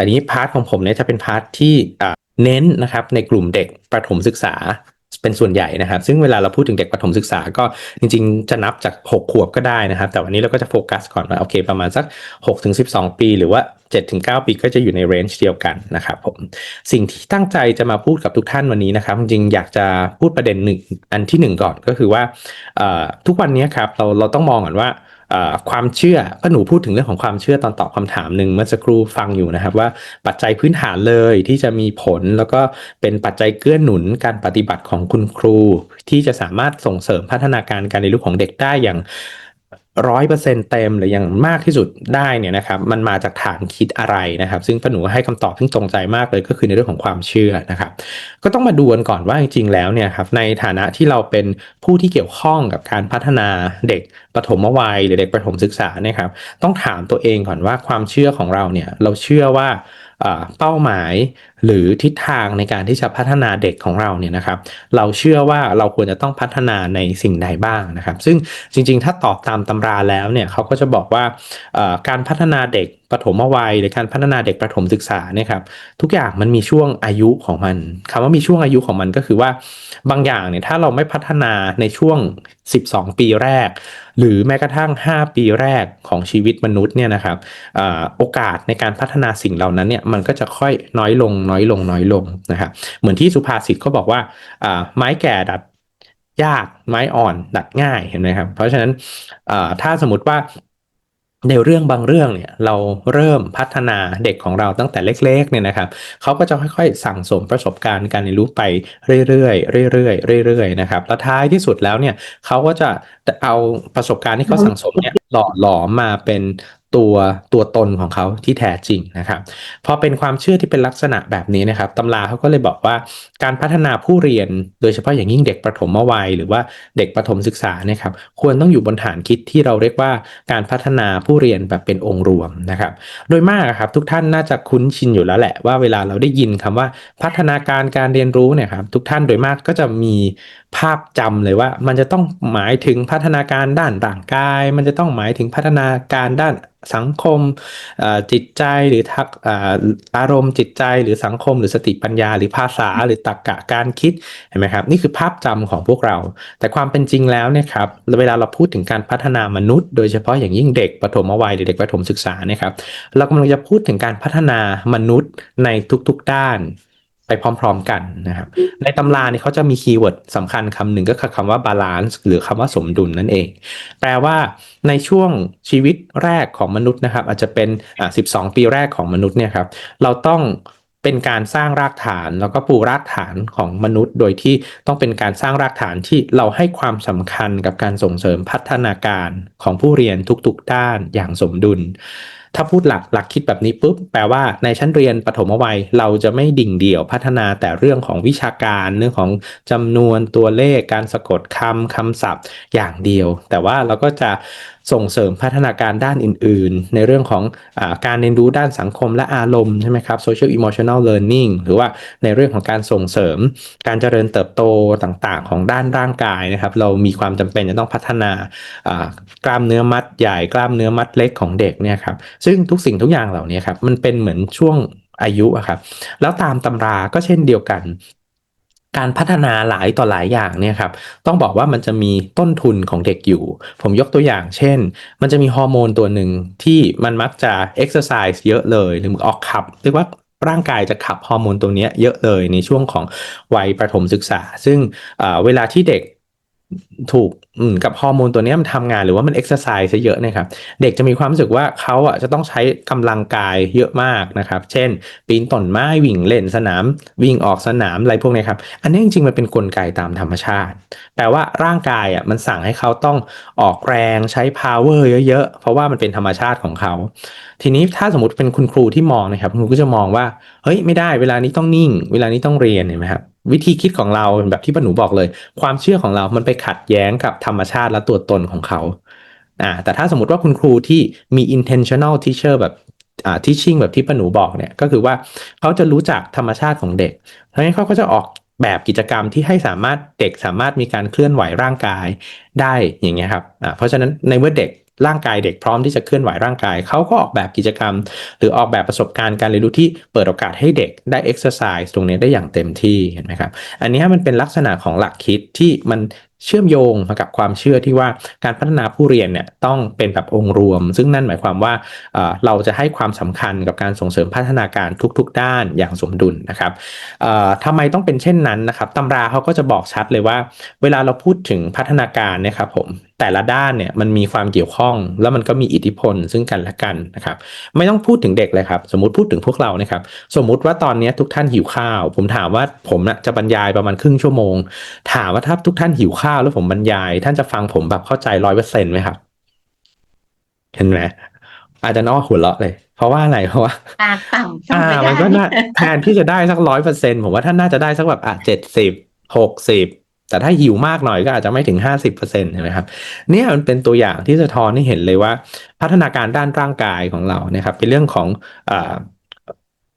แต่นี้พาร์ทของผมเนี่ยจะเป็นพาร์ทที่เน้นนะครับในกลุ่มเด็กประถมศึกษาเป็นส่วนใหญ่นะครับ ซึ่งเวลาเราพูดถึงเด็กประถมศึกษาก็จริงๆ จะนับจาก 6 ขวบก็ได้นะครับ แต่วันนี้เราก็จะโฟกัสก่อนว่าโอเค ประมาณสัก6ถึง12 ปี หรือว่า7ถึง9ปีก็จะอยู่ในเรนจ์เดียวกันนะครับผมสิ่งที่ตั้งใจจะมาพูดกับทุกท่านวันนี้นะครับ จริงๆ อยากจะพูดประเด็นหนึ่งอันที่ 1 ก่อนก็คือว่าทุกวันนี้ครับเราเราต้องมองก่อนว่า ความเชื่อก็หนูพูดถึงเรื่องของความเชื่อตอนตอบคำถามหนึ่งเมื่อสักครู่ฟังอยู่นะครับ ว่าปัจจัยพื้นฐานเลยที่จะมีผลแล้วก็เป็นปัจจัยเกื้อหนุนการปฏิบัติของคุณครู ที่จะสามารถส่งเสริมพัฒนาการการเรียนรู้ของเด็กได้อย่าง ร้อยเปอร์เซ็นเต็มหรืออย่างมากที่สุดได้เนี่ยนะครับมันมาจากฐานคิดอะไรนะครับ ซึ่งป้าหนูให้คำตอบที่ตรงใจมากเลยก็คือในเรื่องของความเชื่อนะครับ ก็ต้องมาดูกันก่อนว่าจริงๆแล้วเนี่ยครับในฐานะที่เราเป็นผู้ที่เกี่ยวข้องกับการพัฒนาเด็กปฐมวัยหรือเด็กประถมศึกษานะครับ ต้องถามตัวเองก่อนว่าความเชื่อของเราเนี่ยเราเชื่อว่าเป้าหมาย หรือทิศทางในการที่จะพัฒนาเด็กของเราเนี่ยนะครับ เราเชื่อว่าเราควรจะต้องพัฒนาในสิ่งใดบ้างนะครับ ซึ่งจริงๆ ถ้าตอบตามตำราแล้วเนี่ยเขาก็จะบอกว่าการพัฒนาเด็กปฐมวัยหรือการพัฒนาเด็กประถมศึกษาเนี่ยครับทุกอย่างมันมีช่วงอายุของมันคำว่ามีช่วงอายุของมันก็คือว่าบางอย่างเนี่ยถ้าเราไม่พัฒนาในช่วง 12 ปีแรก หรือแม้กระทั่ง 5 ปีแรกของชีวิตมนุษย์เนี่ยนะครับโอกาสในการพัฒนาสิ่งเหล่านั้นเนี่ยมันก็จะค่อยน้อยลงน้อยลงน้อยลงนะครับเหมือนที่สุภาษิตเขาบอกว่าไม้แก่ดัดยากไม้อ่อนดัดง่ายเห็นไหมครับ เพราะฉะนั้นถ้าสมมติว่าในเรื่องบางเรื่องเนี่ยเราเริ่มพัฒนาเด็กของเราตั้งแต่เล็กๆเนี่ยนะครับเขาก็จะค่อยๆ สั่งสมประสบการณ์การเรียนรู้ไปเรื่อยๆเรื่อยๆเรื่อยๆนะครับแล้วท้ายที่สุดแล้วเนี่ยเขาก็จะเอาประสบการณ์ที่เขาสั่งสมเนี่ยหล่อหลอมมาเป็น ตัวตัวตนของเขาที่แท้จริงนะครับพอเป็นความเชื่อที่เป็นลักษณะแบบนี้นะครับตำราเขาก็เลยบอกว่าการพัฒนาผู้เรียน โดยเฉพาะอย่างยิ่งเด็กประถมวัย หรือว่าเด็กประถมศึกษานะครับควรต้องอยู่บนฐานคิดที่เราเรียกว่าการพัฒนาผู้เรียนแบบเป็นองค์รวมนะครับโดยมากครับทุกท่านน่าจะคุ้นชินอยู่แล้วแหละว่าเวลาเราได้ยินคำว่าพัฒนาการการเรียนรู้เนี่ยครับทุกท่านโดยมากก็จะมีภาพจำเลยว่ามันจะต้องหมายถึงพัฒนาการด้านร่างกาย มันจะต้องหมายถึงพัฒนาการด้านสังคมจิตใจหรือทักอารมณ์จิตใจหรือสังคม หรือสติปัญญา หรือภาษาหรือตรรกะการคิดเห็นไหมครับนี่คือภาพจำของพวกเรา แต่ความเป็นจริงแล้วเนี่ยครับเวลาเราพูดถึงการพัฒนามนุษย์ โดยเฉพาะอย่างยิ่งเด็กปฐมวัยหรือเด็กประถมศึกษาเนี่ยครับเรากำลังจะพูดถึงการพัฒนามนุษย์ในทุกๆด้าน ไปพร้อมๆกันนะครับ ในตำราเนี่ยเขาจะมีคีย์เวิร์ดสำคัญคำหนึ่งก็คือคำว่าบาลานซ์หรือคำว่าสมดุลนั่นเอง แปลว่าในช่วงชีวิตแรกของมนุษย์นะครับ อาจจะเป็นอ่า12 ปีแรกของมนุษย์เนี่ยครับ เราต้องเป็นการสร้างรากฐานแล้วก็ปูรากฐานของมนุษย์ โดยที่ต้องเป็นการสร้างรากฐานที่เราให้ความสำคัญกับการส่งเสริมพัฒนาการของผู้เรียนทุกๆด้านอย่างสมดุล ถ้าพูดหลักหลักคิดแบบนี้ปุ๊บแปลว่าในชั้นเรียนปฐมวัยเราจะไม่ดิ่งเดี่ยวพัฒนาแต่เรื่องของวิชาการเรื่องของจำนวนตัวเลขการสะกดคำคำศัพท์อย่างเดียว แต่ว่าเราก็จะ ส่งเสริมพัฒนาการด้านอื่น ๆ ในเรื่องของอการเรียนรู้ด้านสังคมและอารมณ์ใช่ไหมครับ social emotional learning หรือว่าในเรื่องของการส่งเสริม การเจริญเติบโตต่างๆ ของด้านร่างกายนะครับ เรามีความจำเป็นจะต้องพัฒนากล้ามเนื้อมัดใหญ่กล้ามเนื้อมัดเล็กของเด็กเนี่ยครับซึ่งทุกสิ่งทุกอย่างเหล่านี้ครับมันเป็นเหมือนช่วงอายุครับแล้วตามตำราก็เช่นเดียวกัน การพัฒนาหลายต่อหลายอย่างเนี่ยครับต้องบอกว่ามันจะมีต้นทุนของเด็กอยู่ ผมยกตัวอย่าง เช่น มันจะมีฮอร์โมนตัวหนึ่งที่มันมักจะเอ็กซ์ไซส์เยอะเลยหรือออกขับเรียกว่าร่างกายจะขับฮอร์โมนตัวนี้เยอะเลยในช่วงของวัยประถมศึกษา ซึ่งเวลาที่เด็ก ถูกกับฮอร์โมนตัวนี้มันทำงานหรือว่ามันเอ็กซ์ไซส์ซะเยอะนะครับ เด็กจะมีความรู้สึกว่าเขาอะจะต้องใช้กำลังกายเยอะมากนะครับ เช่น ปีนต้นไม้วิ่งเล่นสนาม วิ่งออกสนามอะไรพวกนี้ครับ อันนี้จริงๆมันเป็นนกลไกตามธรรมชาติแต่ว่าร่างกายอะมันสั่งให้เขาต้องออกแรงใช้ power เยอะๆ เพราะว่ามันเป็นธรรมชาติของเขา ทีนี้ถ้าสมมติเป็นคุณครูที่มองนะครับคุณครูก็จะมองว่าเฮ้ยไม่ได้เวลานี้ต้องนิ่ง เวลานี้ต้องเรียนเห็นไหมครับ วิธีคิดของเราแบบที่ป้าหนูบอกเลย ความเชื่อของเรามันไปขัดแย้งกับธรรมชาติและตัวตนของเขาอ่าแต่ถ้าสมมติว่าคุณครูที่มี intentional teacher แบบอ่า teaching แบบที่ป้าหนูบอกเนี่ยก็คือว่าเขาจะรู้จักธรรมชาติของเด็กเพราะงั้นเขาก็จะออกแบบกิจกรรมที่ให้สามารถเด็กสามารถมีการเคลื่อนไหวร่างกายได้อย่างเงี้ยครับอ่าเพราะฉะนั้นในเมื่อเด็ก ร่างกายเด็กพร้อมที่จะเคลื่อนไหวร่างกาย เขาก็ออกแบบกิจกรรม หรือออกแบบประสบการณ์การเรียนรู้ที่เปิดโอกาสให้เด็กได้เอ็กซ์ไซส์ตรงนี้ได้อย่างเต็มที่เห็นไหมครับ อันนี้มันเป็นลักษณะของหลักคิดที่มัน เชื่อมโยงมากับความเชื่อที่ว่าการพัฒนาผู้เรียนเนี่ยต้องเป็นแบบองค์รวม ซึ่งนั่นหมายความว่าเราจะให้ความสำคัญกับการส่งเสริมพัฒนาการทุกๆ ด้านอย่างสมดุลนะครับทำไมต้องเป็นเช่นนั้นนะครับตำราเขาก็จะบอกชัดเลยว่า เวลาเราพูดถึงพัฒนาการนะครับผมแต่ละด้านเนี่ยมันมีความเกี่ยวข้อง แล้วมันก็มีอิทธิพลซึ่งกันและกันนะครับไม่ต้องพูดถึงเด็กเลยครับ สมมติพูดถึงพวกเรานะครับสมมุติว่าตอนนี้ทุกท่านหิวข้าว ผมถามว่าผมนะจะบรรยายประมาณครึ่งชั่วโมง ถามว่าถ้าทุกท่านหิวข้าวแล้วผมบรรยาย ท่านจะฟังผมแบบเข้าใจร้อยเปอร์เซ็นต์ไหมครับ เห็นไหมอาจจะนอกหัวเราะเลย เพราะว่าอะไรเพราะว่าตาต่ำอ่ามันก็น่าแทนที่จะได้สักร้อยเปอร์เซ็นผมว่าท่านน่าจะได้สักแบบอะเจ็ดสิบหกสิบแต่ถ้าหิวมากหน่อยก็อาจจะไม่ถึง50%ใช่ไหมครับเนี่ยมันเป็นตัวอย่างที่สะท้อนให้เห็นเลยว่า พัฒนาการด้านร่างกายของเราเนี่ยครับ เป็นเรื่องของอ่า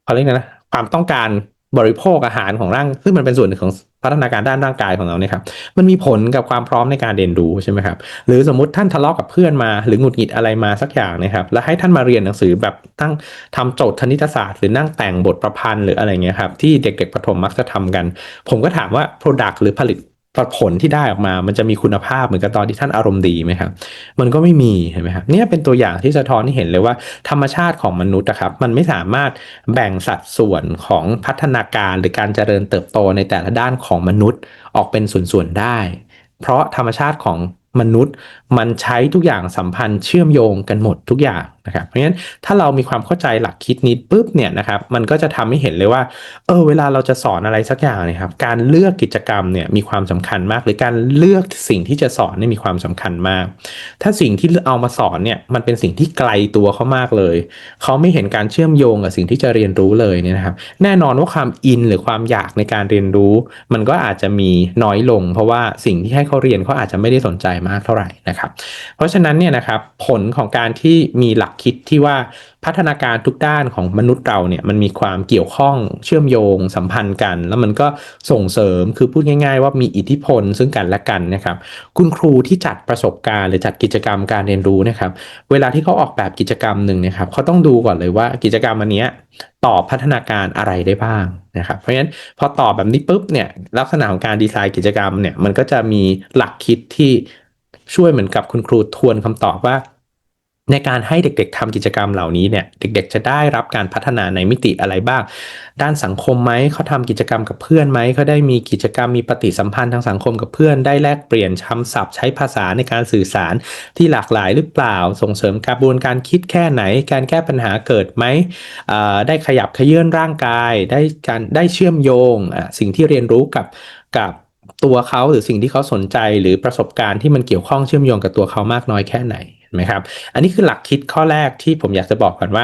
เขาเรียกนะความต้องการบริโภคอาหารของร่าง ซึ่งมันเป็นส่วนหนึ่งของ พัฒนาการด้านร่างกายของเราเนี่ยครับมันมีผลกับความพร้อมในการเรียนรู้ใช่ไหมครับหรือสมมติท่านทะเลาะกับเพื่อนมา หรือหงุดหงิดอะไรมาสักอย่างนะครับแล้วให้ท่านมาเรียนหนังสือแบบตั้งทำโจทย์คณิตศาสตร์ หรือนั่งแต่งบทประพันธ์หรืออะไรเงี้ยครับที่เด็กๆประถมมักจะทำกัน ผมก็ถามว่า Product หรือผลิต ผลที่ได้ออกมา มันจะมีคุณภาพเหมือนกับตอนที่ท่านอารมณ์ดีไหมครับ มันก็ไม่มีเห็นไหมครับเนี่ยเป็นตัวอย่างที่สะท้อนให้เห็นเลยว่า ธรรมชาติของมนุษย์นะครับ มันไม่สามารถแบ่งสัดส่วนของพัฒนาการหรือการเจริญเติบโตในแต่ละด้านของมนุษย์ออกเป็นส่วนๆได้ เพราะธรรมชาติของมนุษย์ มันใช้ทุกอย่างสัมพันธ์เชื่อมโยงกันหมดทุกอย่างนะครับ เพราะฉะนั้นถ้าเรามีความเข้าใจหลักคิดนี้ปุ๊บเนี่ยนะครับ มันก็จะทำให้เห็นเลยว่า เออเวลาเราจะสอนอะไรสักอย่างนะครับ การเลือกกิจกรรมเนี่ยมีความสำคัญมาก หรือการเลือกสิ่งที่จะสอนเนี่ยมีความสำคัญมาก ถ้าสิ่งที่เอามาสอนเนี่ยมันเป็นสิ่งที่ไกลตัวเขามากเลย เขาไม่เห็นการเชื่อมโยงกับสิ่งที่จะเรียนรู้เลยเนี่ยนะครับ แน่นอนว่าความอินหรือความอยากในการเรียนรู้ มันก็อาจจะมีน้อยลง เพราะว่าสิ่งที่ให้เขาเรียนเขาอาจจะไม่ได้สนใจมากเท่าไหร่นะครับ เพราะฉะนั้นเนี่ยนะครับผลของการที่มีหลักคิดที่ว่าพัฒนาการทุกด้านของมนุษย์เราเนี่ยมันมีความเกี่ยวข้องเชื่อมโยงสัมพันธ์กัน แล้วมันก็ส่งเสริมคือพูดง่าย ๆ ว่ามีอิทธิพลซึ่งกันและกันนะครับ คุณครูที่จัดประสบการณ์ หรือจัดกิจกรรมการเรียนรู้นะครับ เวลาที่เขาออกแบบกิจกรรมหนึ่งนะครับเขาต้องดูก่อนเลยว่ากิจกรรมอันนี้ตอบพัฒนาการอะไรได้บ้างนะครับ เพราะฉะนั้นพอตอบแบบนี้ปุ๊บเนี่ยลักษณะของการดีไซน์กิจกรรมเนี่ยมันก็จะมีหลักคิดที่ช่วยเหมือนกับคุณครูทวนคำตอบว่า ในการให้เด็กๆทำกิจกรรมเหล่านี้เนี่ยเด็ก ๆ จะได้รับการพัฒนาในมิติอะไรบ้าง ด้านสังคมไหมเขาทำกิจกรรมกับเพื่อนไหมเขาได้มีกิจกรรมมีปฏิสัมพันธ์ทางสังคมกับเพื่อน ได้แลกเปลี่ยนคำศัพท์ ใช้ภาษาในการสื่อสารที่หลากหลายหรือเปล่า ส่งเสริมกระบวนการคิดแค่ไหน การแก้ปัญหาเกิดไหมได้ขยับขยื่นร่างกาย ได้การได้เชื่อมโยงสิ่งที่เรียนรู้กับกับตัวเขาหรือสิ่งที่เขาสนใจหรือประสบการณ์ที่มันเกี่ยวข้องเชื่อมโยงกับตัวเขามากน้อยแค่ไหน ไหมครับ อันนี้คือหลักคิดข้อแรกที่ผมอยากจะบอกก่อนว่า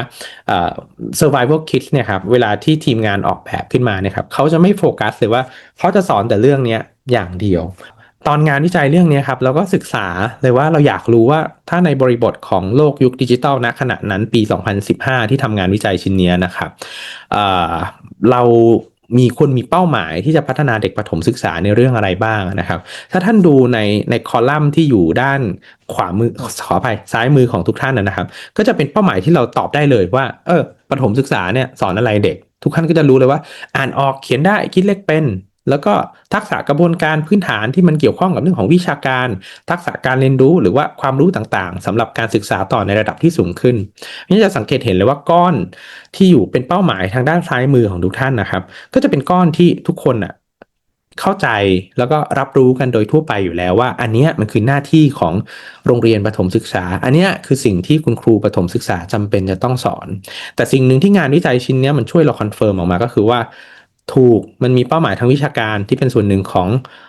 survival kit เนี่ยครับเวลาที่ทีมงานออกแบบขึ้นมาเนี่ยครับเขาจะไม่โฟกัสเลยว่าเขาจะสอนแต่เรื่องนี้อย่างเดียว ตอนงานวิจัยเรื่องนี้ครับเราก็ศึกษาเลยว่าเราอยากรู้ว่าถ้าในบริบทของโลกยุคดิจิตอลณขณะนั้นปี 2015 ที่ทำงานวิจัยชิ้นนี้นะครับเรา มีคนมีเป้าหมายที่จะพัฒนาเด็กประถมศึกษาในเรื่องอะไรบ้างนะครับ ถ้าท่านดูในในคอลัมน์ที่อยู่ด้านขวามือขออภัยซ้ายมือของทุกท่านนะครับ ก็จะเป็นเป้าหมายที่เราตอบได้เลยว่า เออประถมศึกษาเนี่ยสอนอะไรเด็ก ทุกท่านก็จะรู้เลยว่า อ่านออกเขียนได้คิดเลขเป็น แล้วก็ทักษะกระบวนการพื้นฐานที่มันเกี่ยวข้องกับเรื่องของวิชาการ ทักษะการเรียนรู้หรือว่าความรู้ต่างๆสำหรับการศึกษาต่อในระดับที่สูงขึ้นนี่จะสังเกตเห็นเลยว่าก้อนที่อยู่เป็นเป้าหมายทางด้านซ้ายมือของทุกท่านนะครับ ก็จะเป็นก้อนที่ทุกคนอะเข้าใจแล้วก็รับรู้กันโดยทั่วไปอยู่แล้วว่า อันนี้มันคือหน้าที่ของโรงเรียนประถมศึกษา อันนี้คือสิ่งที่คุณครูประถมศึกษาจำเป็นจะต้องสอน แต่สิ่งหนึ่งที่งานวิจัยชิ้นนี้มันช่วยเราคอนเฟิร์มออกมาก็คือว่า ถูกมันมีเป้าหมายทางวิชาการที่เป็นส่วนหนึ่งของ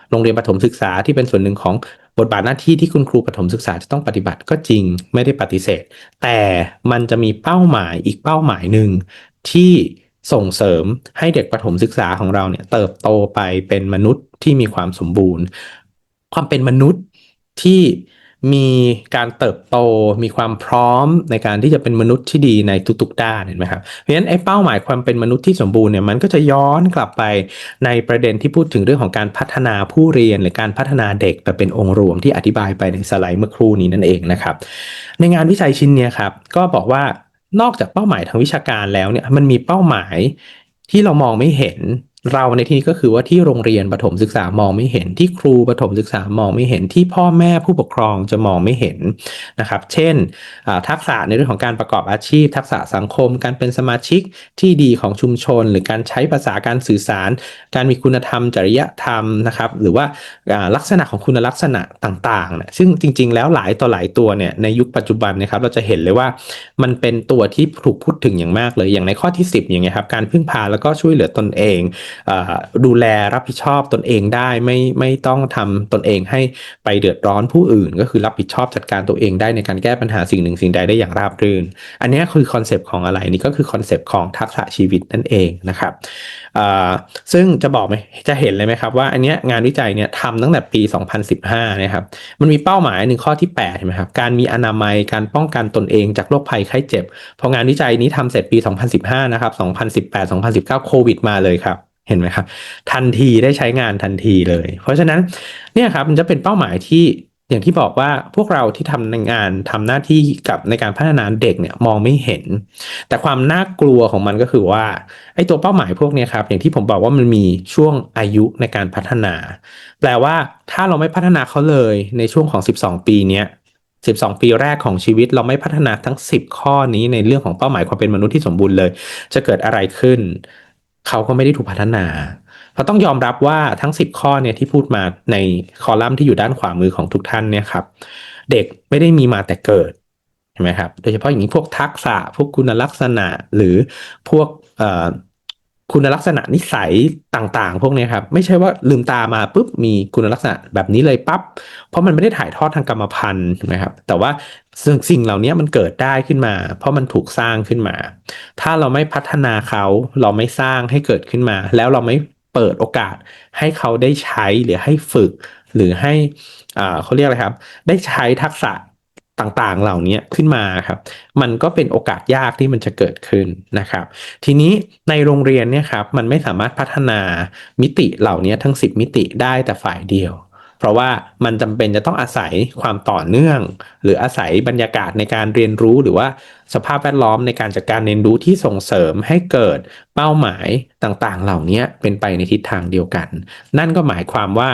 โรงเรียนประถมศึกษาที่เป็นส่วนหนึ่งของบทบาทหน้าที่ที่คุณครูประถมศึกษาจะต้องปฏิบัติก็จริงไม่ได้ปฏิเสธ แต่มันจะมีเป้าหมายอีกเป้าหมายหนึ่งที่ส่งเสริมให้เด็กประถมศึกษาของเราเนี่ยเติบโตไปเป็นมนุษย์ที่มีความสมบูรณ์ ความเป็นมนุษย์ที่ มีการเติบโตมีความพร้อมในการที่จะเป็นมนุษย์ที่ดีในทุกๆด้านเห็นไหมครับเพราะฉะนั้นไอ้เป้าหมายความเป็นมนุษย์ที่สมบูรณ์เนี่ยมันก็จะย้อนกลับไปในประเด็นที่พูดถึงเรื่องของการพัฒนาผู้เรียนหรือการพัฒนาเด็กแบบเป็นองค์รวมที่อธิบายไปในสไลด์เมื่อครู่นี้นั่นเองนะครับ ในงานวิจัยชิ้นเนี้ยครับก็บอกว่านอกจากเป้าหมายทางวิชาการแล้วเนี่ยมันมีเป้าหมายที่เรามองไม่เห็น เราในที่นี้ก็คือว่าที่โรงเรียนประถมศึกษามองไม่เห็นที่ครูประถมศึกษามองไม่เห็นที่พ่อแม่ผู้ปกครองจะมองไม่เห็นนะครับ เช่น ทักษะในเรื่องของการประกอบอาชีพ ทักษะสังคม การเป็นสมาชิกที่ดีของชุมชน หรือการใช้ภาษาการสื่อสาร การมีคุณธรรม จริยธรรมนะครับ หรือว่าลักษณะของคุณลักษณะต่างๆนะซึ่งจริง ๆ แล้วหลายต่อหลายตัวเนี่ยในยุคปัจจุบันนะครับ เราจะเห็นเลยว่ามันเป็นตัวที่ถูกพูดถึงอย่างมากเลยอย่างในข้อที่ 10 อย่างเงี้ยครับการพึ่งพาแล้วก็ช่วยเหลือตนเองดูแลรับผิดชอบตนเองได้ไม่ไม่ต้องทำตนเองให้ไปเดือดร้อนผู้อื่น ก็คือรับผิดชอบจัดการตัวเองได้ในการแก้ปัญหาสิ่งหนึ่งสิ่งใดได้อย่างราบรื่น อันนี้คือคอนเซปต์ของอะไรนี่ก็คือคอนเซปต์ของทักษะชีวิตนั่นเองนะครับซึ่งจะบอกไหมจะเห็นเลยไหมครับว่าอันนี้งานวิจัยเนี่ยทำตั้งแต่ปี 2015นะครับมันมีเป้าหมายหนึ่งข้อที่8ใช่ไหมครับการมีอนามัยการป้องกันตนเองจากโรคภัยไข้เจ็บพองานวิจัยนี้ทำเสร็จปี 2015นะครับ2018 2019 โควิดมาเลยครับเห็นไหมครับ ทันทีได้ใช้งานทันทีเลย เพราะฉะนั้นเนี่ยครับมันจะเป็นเป้าหมายที่ อย่างที่บอกว่าพวกเราที่ทำในงานทำหน้าที่กับในการพัฒนาเด็กเนี่ยมองไม่เห็น แต่ความน่ากลัวของมันก็คือว่าไอ้ตัวเป้าหมายพวกนี้ครับ อย่างที่ผมบอกว่ามันมีช่วงอายุในการพัฒนา แปลว่าถ้าเราไม่พัฒนาเขาเลยในช่วงของ 12 ปีเนี้ย12 ปีแรกของชีวิตเราไม่พัฒนาทั้ง 10 ข้อนี้ในเรื่องของเป้าหมายความเป็นมนุษย์ที่สมบูรณ์เลย จะเกิดอะไรขึ้น เขาก็ไม่ได้ถูกพัฒนา เราต้องยอมรับว่าทั้ง 10 ข้อเนี่ยที่พูดมาในคอลัมน์ที่อยู่ด้านขวามือของทุกท่านเนี่ยครับเด็กไม่ได้มีมาแต่เกิดใช่ไหมครับโดยเฉพาะอย่างนี้พวกทักษะพวกคุณลักษณะหรือพวกคุณลักษณะนิสัยต่างๆ พวกนี้ครับไม่ใช่ว่าลืมตามาปุ๊บมีคุณลักษณะแบบนี้เลยปับ๊บเพราะมันไม่ได้ถ่ายทอดทางกรรมพันธุ์ถูกไหมครับแต่ว่าสิ่งสิ่งเหล่านี้มันเกิดได้ขึ้นมา เพราะมันถูกสร้างขึ้นมา ถ้าเราไม่พัฒนาเขาเราไม่สร้างให้เกิดขึ้นมา แล้วเราไม่ เปิดโอกาสให้เขาได้ใช้หรือให้ฝึก หรือให้อ่าเขาเรียกอะไรครับ ได้ใช้ทักษะต่างๆเหล่านี้ขึ้นมาครับ มันก็เป็นโอกาสยากที่มันจะเกิดขึ้นนะครับ ทีนี้ในโรงเรียนเนี่ยครับมันไม่สามารถพัฒนามิติเหล่านี้ทั้ง 10 มิติได้แต่ฝ่ายเดียว เพราะว่ามันจำเป็นจะต้องอาศัยความต่อเนื่อง หรืออาศัยบรรยากาศในการเรียนรู้หรือว่า สภาพแวดล้อมในการจัดการเรียนรู้ที่ส่งเสริมให้เกิดเป้าหมายต่างๆ เหล่านี้เป็นไปในทิศทางเดียวกัน นั่นก็หมายความว่า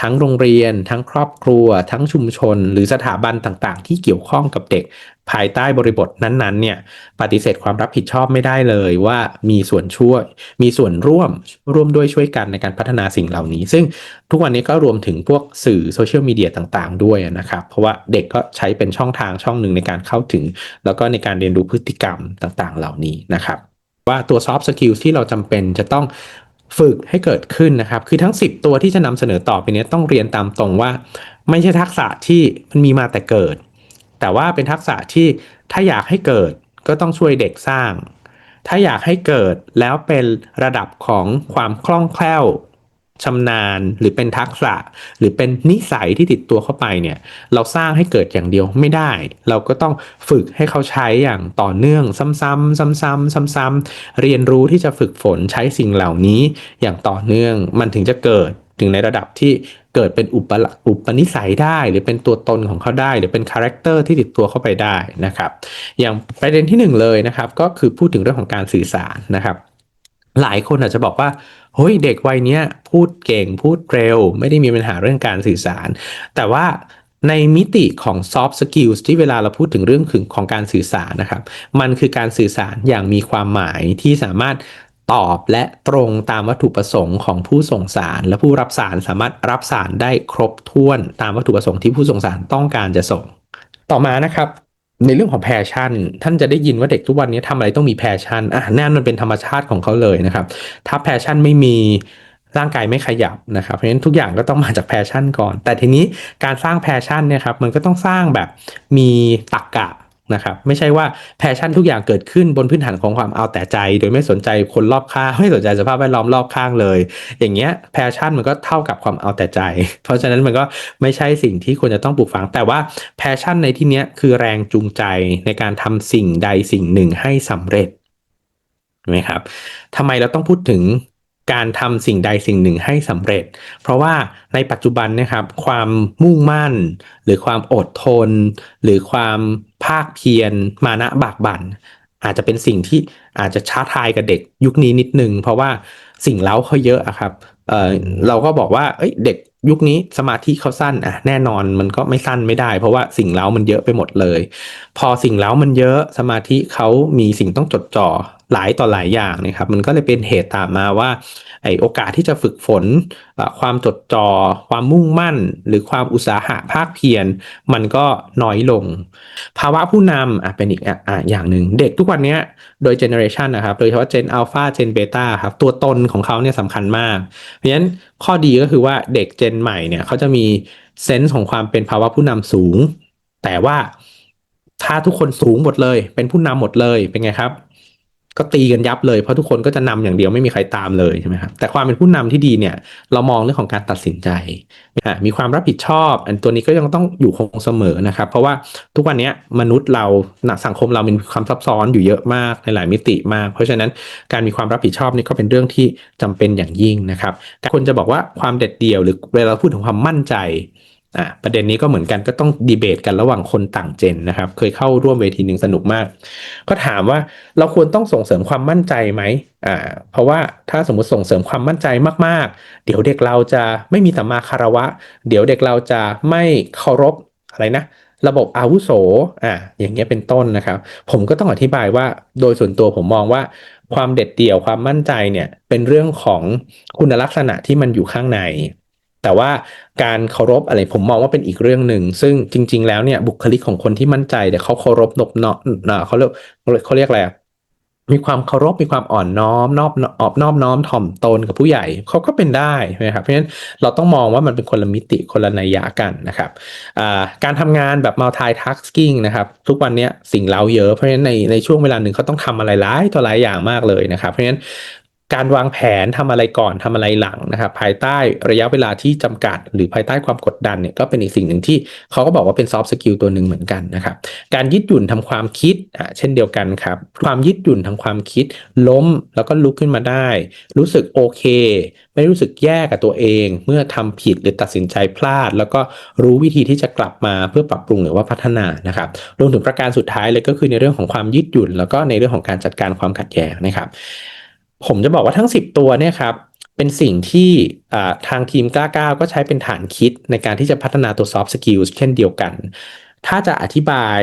ทั้งโรงเรียน ทั้งครอบครัว ทั้งชุมชน หรือสถาบันต่างๆ ที่เกี่ยวข้องกับเด็กภายใต้บริบทนั้นๆเนี่ยปฏิเสธความรับผิดชอบไม่ได้เลยว่ามีส่วนช่วย มีส่วนร่วมร่วมด้วยช่วยกันในการพัฒนาสิ่งเหล่านี้ ซึ่งทุกวันนี้ก็รวมถึงพวกสื่อโซเชียลมีเดียต่างๆ ด้วยนะครับ เพราะว่าเด็กก็ใช้เป็นช่องทางช่องหนึ่งในการเข้าถึง แล้วก็ในการเรียนรู้พฤติกรรมต่างๆ เหล่านี้นะครับ ว่าตัว soft skills ที่เราจำเป็นจะต้องฝึกให้เกิดขึ้นนะครับ คือทั้ง 10 ตัวที่จะนำเสนอต่อไปนี้ต้องเรียนตามตรงว่า ไม่ใช่ทักษะที่มันมีมาแต่เกิด แต่ว่าเป็นทักษะที่ถ้าอยากให้เกิดก็ต้องช่วยเด็กสร้าง ถ้าอยากให้เกิดแล้วเป็นระดับของความคล่องแคล่ว ชำนาญหรือเป็นทักษะ หรือเป็นนิสัยที่ติดตัวเข้าไปเนี่ย เราสร้างให้เกิดอย่างเดียวไม่ได้ เราก็ต้องฝึกให้เขาใช้อย่างต่อเนื่อง ซ้ำๆซ้ำๆซ้ำๆเรียนรู้ที่จะฝึกฝนใช้สิ่งเหล่านี้อย่างต่อเนื่องมันถึงจะเกิดถึงในระดับที่เกิดเป็นอุปอุปนิสัยได้ หรือเป็นตัวตนของเขาได้ หรือเป็นคาแรคเตอร์ที่ติดตัวเข้าไปได้นะครับ อย่างประเด็นที่หนึ่งเลยนะครับ ก็คือพูดถึงเรื่องของการสื่อสารนะครับ หลายคนอาจจะบอกว่าเฮ้ยเด็กวัยนี้พูดเก่งพูดเร็ว ไม่ได้มีปัญหาเรื่องการสื่อสาร แต่ว่าในมิติของ soft skills ที่เวลาเราพูดถึงเรื่องของการสื่อสารนะครับ มันคือการสื่อสารอย่างมีความหมายที่สามารถตอบและตรงตามวัตถุประสงค์ของผู้ส่งสาร และผู้รับสารสามารถรับสารได้ครบถ้วนตามวัตถุประสงค์ที่ผู้ส่งสารต้องการจะส่ง ต่อมานะครับ ในเรื่องของแพชชั่น ท่านจะได้ยินว่าเด็กทุกวันนี้ทำอะไรต้องมีแพชชั่นอะนั่นมันเป็นธรรมชาติของเขาเลยนะครับ ถ้าแพชชั่นไม่มีร่างกายไม่ขยับนะครับ เพราะฉะนั้นทุกอย่างก็ต้องมาจากแพชชั่นก่อน แต่ทีนี้การสร้างแพชชั่นเนี่ยครับมันก็ต้องสร้างแบบมีตรรกกะ นะครับไม่ใช่ว่าแพชชั่นทุกอย่างเกิดขึ้นบนพื้นฐานของความเอาแต่ใจ โดยไม่สนใจคนรอบข้างไม่สนใจสภาพแวดล้อมรอบข้างเลย อย่างเงี้ยแพชชั่นมันก็เท่ากับความเอาแต่ใจ เพราะฉะนั้นมันก็ไม่ใช่สิ่งที่ควรจะต้องปลูกฝัง แต่ว่าแพชชั่นในที่เนี้ยคือแรงจูงใจในการทำสิ่งใดสิ่งหนึ่งให้สำเร็จไหมครับทำไมเราต้องพูดถึง การทำสิ่งใดสิ่งหนึ่งให้สำเร็จ เพราะว่าในปัจจุบันนะครับ ความมุ่งมั่น หรือความอดทน หรือความภาคเพียรมานะบากบั่นอาจจะเป็นสิ่งที่อาจจะช้าทายกับเด็กยุคนี้นิดนึง เพราะว่าสิ่งเล้าเขาเยอะอะครับเเราก็บอกว่าเเด็กยุคนี้สมาธิเขาสั้นอะแน่นอนมันก็ไม่สั้นไม่ได้ เพราะว่าสิ่งเล้ามันเยอะไปหมดเลย พอสิ่งเล้ามันเยอะสมาธิเขามีสิ่งต้องจดจ่อ หลายต่อหลายอย่างนะครับ มันก็เลยเป็นเหตุตามมาว่าไอโอกาสที่จะฝึกฝน ความจดจอ่อความมุ่งมั่น หรือความอุตสาหะภาคเพียรมันก็น้อยลง ภาวะผู้นำอะเป็นอีกอะอย่างหนึ่งเด็กทุกวันนี้โดยเจเนอเรชันนะครับ โดยเฉพาะเจนอัลฟาเจนเบต้าครับ ตัวตนของเขาเนี่ยสำคัญมาก เพราะฉะนั้นข้อดีก็คือว่าเด็กเจนใหม่เนี่ยเขาจะมีเซนส์ของความเป็นภาวะผู้นำสูง แต่ว่าถ้าทุกคนสูงหมดเลย เป็นผู้นำหมดเลยเป็นไงครับ ก็ตีกันยับเลยเพราะทุกคนก็จะนำอย่างเดียวไม่มีใครตามเลยใช่ไหมครับแต่ความเป็นผู้นำที่ดีเนี่ย เรามองเรื่องของการตัดสินใจมีความรับผิดชอบ อันตัวนี้ก็ยังต้องอยู่คงเสมอนะครับ เพราะว่าทุกวันนี้มนุษย์เราสังคมเรามีความซับซ้อนอยู่เยอะมากในหลายมิติมาก เพราะฉะนั้นการมีความรับผิดชอบนี่ก็เป็นเรื่องที่จำเป็นอย่างยิ่งนะครับคนจะบอกว่าความเด็ดเดี่ยวหรือเวลาพูดถึงความมั่นใจ อะประเด็นนี้ก็เหมือนกันก็ต้องดีเบตกันระหว่างคนต่างเจนนะครับ เคยเข้าร่วมเวทีหนึ่งสนุกมาก ก็ถามว่าเราควรต้องส่งเสริมความมั่นใจไหมอ่าเพราะว่าถ้าสมมติส่งเสริมความมั่นใจมากๆ เดี๋ยวเด็กเราจะไม่มีสัมมาคารวะ เดี๋ยวเด็กเราจะไม่เคารพอะไรนะ ระบบอาวุโสอ่าอย่างเงี้ยเป็นต้นนะครับ ผมก็ต้องอธิบายว่าโดยส่วนตัวผมมองว่าความเด็ดเดี่ยวความมั่นใจเนี่ยเป็นเรื่องของคุณลักษณะที่มันอยู่ข้างใน แต่ว่าการเคารพอะไรผมมองว่าเป็นอีกเรื่องหนึ่ง ซึ่งจริง ๆ แล้วเนี่ยบุคลิกของคนที่มั่นใจเดี๋ยวเขาเคารพนบเนาะเขาเรียกเขาเรียกอะไรมีความเคารพมีความอ่อนน้อมนอบออบนอบน้อมถ่อมตนกับผู้ใหญ่เขาก็เป็นได้ใช่ไหมครับเพราะฉะนั้นเราต้องมองว่ามันเป็นคนละมิติคนละนัยยะกันนะครับการทำงานแบบ multitasking นะครับทุกวันนี้สิ่งเล้าเยอะเพราะฉะนั้นในในช่วงเวลาหนึ่งเขาต้องทำอะไรหลายต่อหลายอย่างมากเลยนะครับเพราะฉะนั้น การวางแผนทำอะไรก่อนทำอะไรหลังนะครับภายใต้ระยะเวลาที่จำกัด หรือภายใต้ความกดดันเนี่ยก็เป็นอีกสิ่งหนึ่งที่เขาก็บอกว่าเป็นซอฟต์สกิลตัวหนึ่งเหมือนกันนะครับการยืดหยุ่นทำความคิดอะเช่นเดียวกันครับความยืดหยุ่นทางความคิด ล้มแล้วก็ลุกขึ้นมาได้ รู้สึกโอเค ไม่รู้สึกแย่กับตัวเอง เมื่อทำผิดหรือตัดสินใจพลาด แล้วก็รู้วิธีที่จะกลับมาเพื่อปรับปรุงหรือว่าพัฒนานะครับรวมถึงประการสุดท้ายเลยก็คือในเรื่องของความยืดหยุ่น แล้วก็ในเรื่องของการจัดการความขัดแย้งนะครับ ผมจะบอกว่าทั้ง 10 ตัวเนี่ยครับเป็นสิ่งที่ทางทีมกล้าก้าก็ใช้เป็นฐานคิดในการที่จะพัฒนาตัว soft skills เช่นเดียวกัน ถ้าจะอธิบาย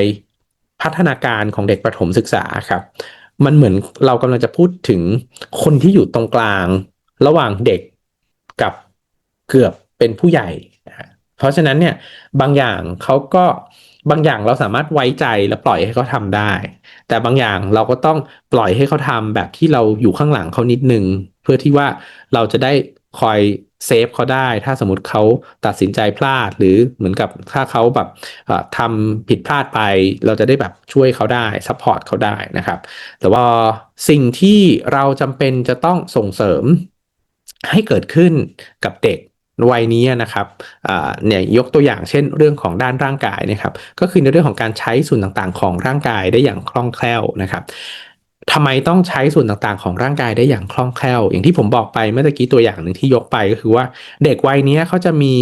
พัฒนาการของเด็กประถมศึกษาครับ มันเหมือนเรากำลังจะพูดถึงคนที่อยู่ตรงกลาง ระหว่างเด็กกับเกือบเป็นผู้ใหญ่ เพราะฉะนั้นเนี่ยบางอย่างเขาก็บางอย่างเราสามารถไว้ใจและปล่อยให้เขาทำได้ แต่บางอย่างเราก็ต้องปล่อยให้เขาทำแบบที่เราอยู่ข้างหลังเขานิดนึง เพื่อที่ว่าเราจะได้คอยเซฟเขาได้ ถ้าสมมติเขาตัดสินใจพลาด หรือเหมือนกับถ้าเขาแบบทำผิดพลาดไป เราจะได้แบบช่วยเขาได้ซัพพอร์ตเขาได้นะครับ แต่ว่าสิ่งที่เราจำเป็นจะต้องส่งเสริมให้เกิดขึ้นกับเด็ก วัยนี้นะครับเนี่ยยกตัวอย่างเช่นเรื่องของด้านร่างกายนะครับ ก็คือในเรื่องของการใช้ส่วนต่างๆ ของร่างกายได้อย่างคล่องแคล่วนะครับทำไมต้องใช้ส่วนต่างๆ ของร่างกายได้อย่างคล่องแคล่ว อย่างที่ผมบอกไปเมื่อกี้ตัวอย่างหนึ่งที่ยกไปก็คือว่าเด็กวัยนี้เขาจะมี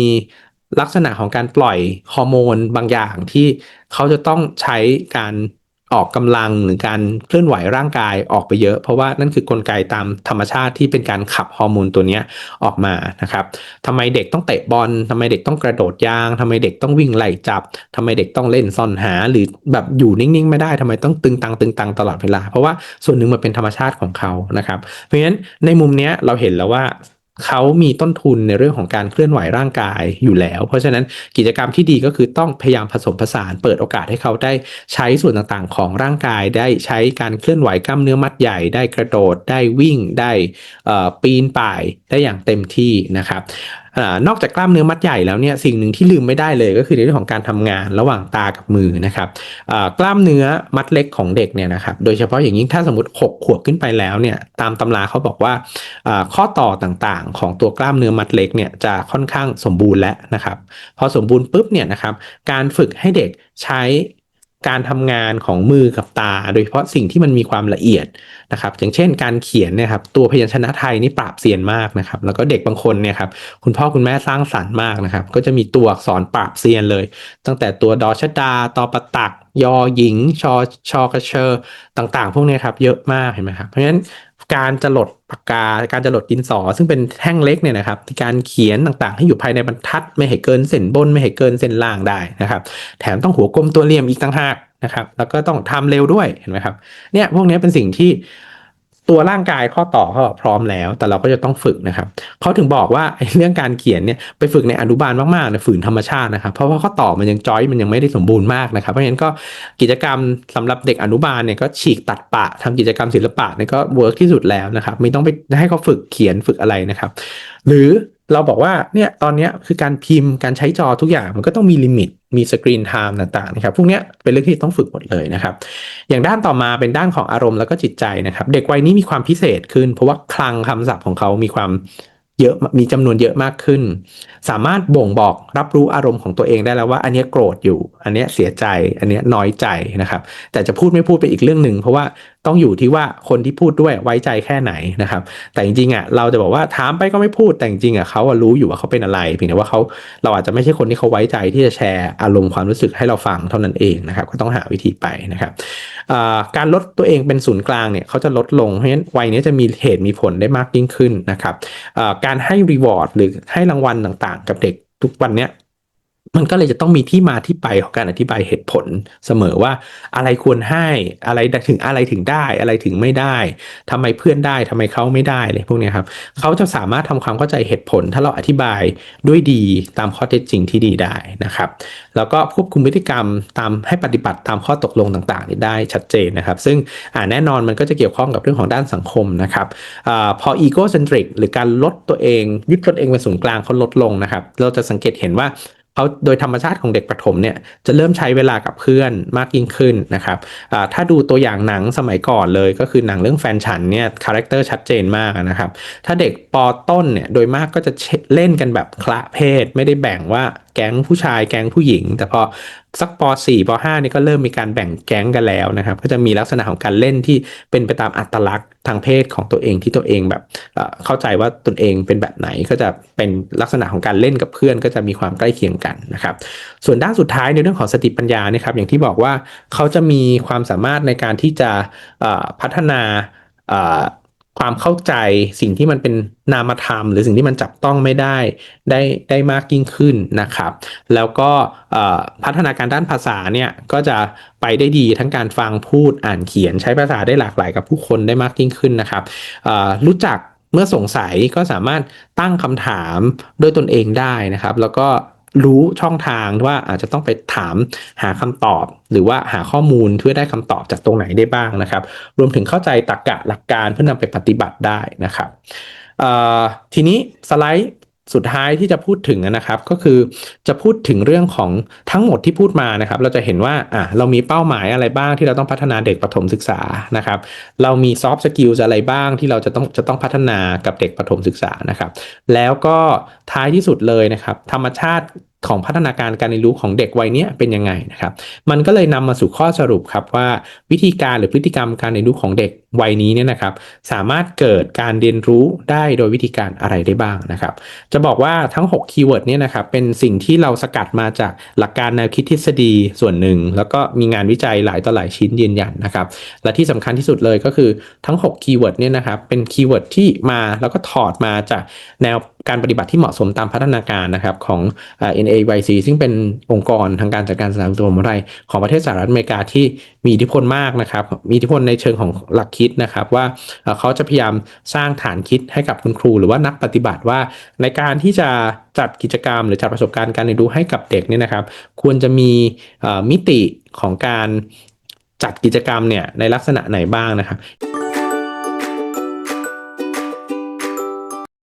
ลักษณะของการปล่อยฮอร์โมนบางอย่างที่เขาจะต้องใช้การ ออกกำลังหรือการเคลื่อนไหวร่างกายออกไปเยอะ เพราะว่านั่นคือกลไกตามธรรมชาติที่เป็นการขับฮอร์โมนตัวนี้ออกมานะครับทำไมเด็กต้องเตะบอลทำไมเด็กต้องกระโดดยางทำไมเด็กต้องวิ่งไล่จับทำไมเด็กต้องเล่นซ่อนหา หรือแบบอยู่นิ่งๆ ไม่ได้ทำไมต้องตึงตังตึงตังตลอดเวลา เพราะว่าส่วนหนึ่งมันเป็นธรรมชาติของเขานะครับ เพราะฉะนั้นในมุมนี้เราเห็นแล้วว่า เขามีต้นทุนในเรื่องของการเคลื่อนไหวร่างกายอยู่แล้ว เพราะฉะนั้นกิจกรรมที่ดีก็คือต้องพยายามผสมผสาน เปิดโอกาสให้เขาได้ใช้ส่วนต่างๆ ของร่างกาย ได้ใช้การเคลื่อนไหวกล้ามเนื้อมัดใหญ่ ได้กระโดด ได้วิ่ง ได้ปีนป่าย ได้อย่างเต็มที่นะครับ อนอกจากกล้ามเนื้อมัดใหญ่แล้วเนี่ยสิ่งหนึ่งที่ลืมไม่ได้เลยก็คือในเรื่องของการทำงานระหว่างตากับมือนะครับกล้ามเนื้อมัดเล็กของเด็กเนี่ยนะครับโดยเฉพาะอย่างยิ่งถ้าสมมติ 6 ขวบขึ้นไปแล้วเนี่ยตามตำราเขาบอกว่าข้อต่อต่างๆ ของตัวกล้ามเนื้อมัดเล็กเนี่ยจะค่อนข้างสมบูรณ์แล้วนะครับพอสมบูรณ์ปุ๊บเนี่ยนะครับการฝึกให้เด็กใช้ การทำงานของมือกับตา โดยเฉพาะสิ่งที่มันมีความละเอียดนะครับ อย่างเช่น การเขียนเนี่ยครับตัวพยัญชนะไทยนี่ปราบเซียนมากนะครับ แล้วก็เด็กบางคนเนี่ยครับคุณพ่อคุณแม่สร้างสรรค์มากนะครับ ก็จะมีตัวอักษรปราบเซียนเลย ตั้งแต่ตัวดอชดาตอปตักยอหญิง ชอชอกระเชอต่างๆ พวกนี้ครับเยอะมากเห็นไหมครับเพราะฉะนั้น การจะหลดปากกา การจะหลดดินสอ ซึ่งเป็นแท่งเล็กเนี่ยนะครับการเขียนต่างๆ ให้อยู่ภายในบรรทัด ไม่ให้เกินเส้นบน ไม่ให้เกินเส้นล่างได้นะครับ แถมต้องหัวกลมตัวเหลี่ยมอีกต่างหากนะครับ แล้วก็ต้องทำเร็วด้วยเห็นไหมครับ เนี่ยพวกนี้เป็นสิ่งที่ ตัวร่างกายข้อต่อเขาพร้อมแล้ว แต่เราก็จะต้องฝึกนะครับเขาถึงบอกว่าเรื่องการเขียนเนี่ยไปฝึกในอนุบาลมากๆเนี่ยฝืนธรรมชาตินะครับ เพราะว่าข้อต่อมันยังจอยมันยังไม่ได้สมบูรณ์มากนะครับ เพราะฉะนั้นก็กิจกรรมสำหรับเด็กอนุบาลเนี่ยก็ฉีกตัดปะทำกิจกรรมศิลปะเนี่ยก็เวิร์กที่สุดแล้วนะครับ ไม่ต้องไปให้เขาฝึกเขียนฝึกอะไรนะครับ หรือ เราบอกว่าเนี่ยตอนนี้คือการพิมพ์การใช้จอทุกอย่างมันก็ต้องมีลิมิต มีสกรีนไทม์ต่างๆนะครับพวกนี้เป็นเรื่องที่ต้องฝึกหมดเลยนะครับ อย่างด้านต่อมาเป็นด้านของอารมณ์แล้วก็จิตใจนะครับ เด็กวัยนี้มีความพิเศษขึ้น เพราะว่าคลังคำศัพท์ของเขามีความเยอะมีจำนวนเยอะมากขึ้น สามารถบ่งบอกรับรู้อารมณ์ของตัวเองได้แล้วว่า อันนี้โกรธอยู่ อันนี้เสียใจ อันนี้น้อยใจนะครับ แต่จะพูดไม่พูดเป็นอีกเรื่องหนึ่งเพราะว่า ต้องอยู่ที่ว่าคนที่พูดด้วยไว้ใจแค่ไหนนะครับ แต่จริงๆอะเราจะบอกว่าถามไปก็ไม่พูดแต่จริงๆอะเขารู้อยู่ว่าเขาเป็นอะไรเพียงแต่ว่าเขาเราอาจจะไม่ใช่คนที่เขาไว้ใจที่จะแชร์อารมณ์ความรู้สึกให้เราฟังเท่านั้นเองนะครับ ก็ต้องหาวิธีไปนะครับการลดตัวเองเป็นศูนย์กลางเนี่ยเขาจะลดลงเพราะฉะนั้นวัยนี้จะมีเหตุมีผลได้มากยิ่งขึ้นนะครับการให้รีวอร์ดหรือให้รางวัลต่างๆ กับเด็กทุกวันเนี้ย มันก็เลยจะต้องมีที่มาที่ไปของการอธิบายเหตุผลเสมอว่าอะไรควรให้อะไรถึงอะไรถึงได้อะไรถึงไม่ได้ทำไมเพื่อนได้ทำไมเขาไม่ได้เลยพวกนี้ครับเขาจะสามารถทำความเข้าใจเหตุผล ถ้าเราอธิบายด้วยดีตามข้อเท็จจริงที่ดีได้นะครับ แล้วก็ควบคุมพฤติกรรมตามให้ปฏิบัติตามข้อตกลงต่างๆ นี่ได้ชัดเจนนะครับ ซึ่งแน่นอนมันก็จะเกี่ยวข้องกับเรื่องของด้านสังคมนะครับอพออีโกเซนทริกหรือการลดตัวเองยึดตนเองเป็นศูนย์กลางเขาลดลงนะครับ เราจะสังเกตเห็นว่า เขาโดยธรรมชาติของเด็กประถมเนี่ยจะเริ่มใช้เวลากับเพื่อนมากยิ่งขึ้นนะครับถ้าดูตัวอย่างหนังสมัยก่อนเลยก็คือหนังเรื่องแฟนฉันเนี่ยคาแรคเตอร์ชัดเจนมากนะครับ ถ้าเด็กปต้นเนี่ยโดยมากก็จะเล่นกันแบบคละเพศไม่ได้แบ่งว่า แก๊งผู้ชายแก๊งผู้หญิง แต่พอสักป .4 ป .5 นี่ก็เริ่มมีการแบ่งแก๊งกันแล้วนะครับ ก็จะมีลักษณะของการเล่นที่เป็นไปตามอัตลักษณ์ทางเพศของตัวเองที่ตัวเองแบบเข้าใจว่าตนเองเป็นแบบไหนก็จะเป็นลักษณะของการเล่นกับเพื่อนก็จะมีความใกล้เคียงกันนะครับ ส่วนด้านสุดท้ายในเรื่องของสติปัญญานะครับ อย่างที่บอกว่าเขาจะมีความสามารถในการที่จะพัฒนา ความเข้าใจสิ่งที่มันเป็นนามธรรม หรือสิ่งที่มันจับต้องไม่ได้ได้ได้มากยิ่งขึ้นนะครับ แล้วก็พัฒนาการด้านภาษาเนี่ยก็จะไปได้ดีทั้งการฟังพูดอ่านเขียนใช้ภาษาได้หลากหลายกับผู้คนได้มากยิ่งขึ้นนะครับรู้จักเมื่อสงสัยก็สามารถตั้งคำถามด้วยตนเองได้นะครับ แล้วก็ รู้ช่องทางว่าอาจจะต้องไปถามหาคำตอบ หรือว่าหาข้อมูลเพื่อได้คำตอบจากตรงไหนได้บ้างนะครับ รวมถึงเข้าใจตรรกกะหลักการเพื่อนำไปปฏิบัติได้นะครับทีนี้สไลด์ สุดท้ายที่จะพูดถึงนะครับ ก็คือจะพูดถึงเรื่องของทั้งหมดที่พูดมานะครับ เราจะเห็นว่าอะเรามีเป้าหมายอะไรบ้างที่เราต้องพัฒนาเด็กประถมศึกษานะครับ เรามีซอฟต์สกิลอะไรบ้างที่เราจะต้องจะต้องพัฒนากับเด็กประถมศึกษานะครับ แล้วก็ท้ายที่สุดเลยนะครับ ธรรมชาติของพัฒนาการการเรียนรู้ของเด็กวัยนี้เป็นยังไงนะครับ มันก็เลยนำมาสู่ข้อสรุปครับว่าวิธีการหรือพฤติกรรมการเรียนรู้ของเด็กวัยนี้เนี่ยนะครับ สามารถเกิดการเรียนรู้ได้โดยวิธีการอะไรได้บ้างนะครับ จะบอกว่าทั้ง 6 คีย์เวิร์ดเนี่ยนะครับเป็นสิ่งที่เราสกัดมาจากหลักการแนวคิดทฤษฎีส่วนหนึ่ง แล้วก็มีงานวิจัยหลายต่อหลายชิ้นยืนยันนะครับ และที่สำคัญที่สุดเลยก็คือทั้ง 6 คีย์เวิร์ดเนี่ยนะครับเป็นคีย์เวิร์ดที่มาแล้วก็ถอดมาจากแนว การปฏิบัติที่เหมาะสมตามพัฒนาการนะครับของ NAYC ซึ่งเป็นองค์กรทางการจัดการสารตัวมไรของประเทศสหรัฐอเมริกาที่มีอิทธิพลมากนะครับ มีอิทธิพลในเชิงของหลักคิดนะครับว่าเขาจะพยายามสร้างฐานคิดให้กับคุณครู หรือว่านักปฏิบัติว่าในการที่จะจัดกิจกรรม หรือจัดประสบการณ์การเรียนรู้ให้กับเด็กเนี่ยนะครับ ควรจะมีมิติของการจัดกิจกรรมเนี่ยในลักษณะไหนบ้างนะครับ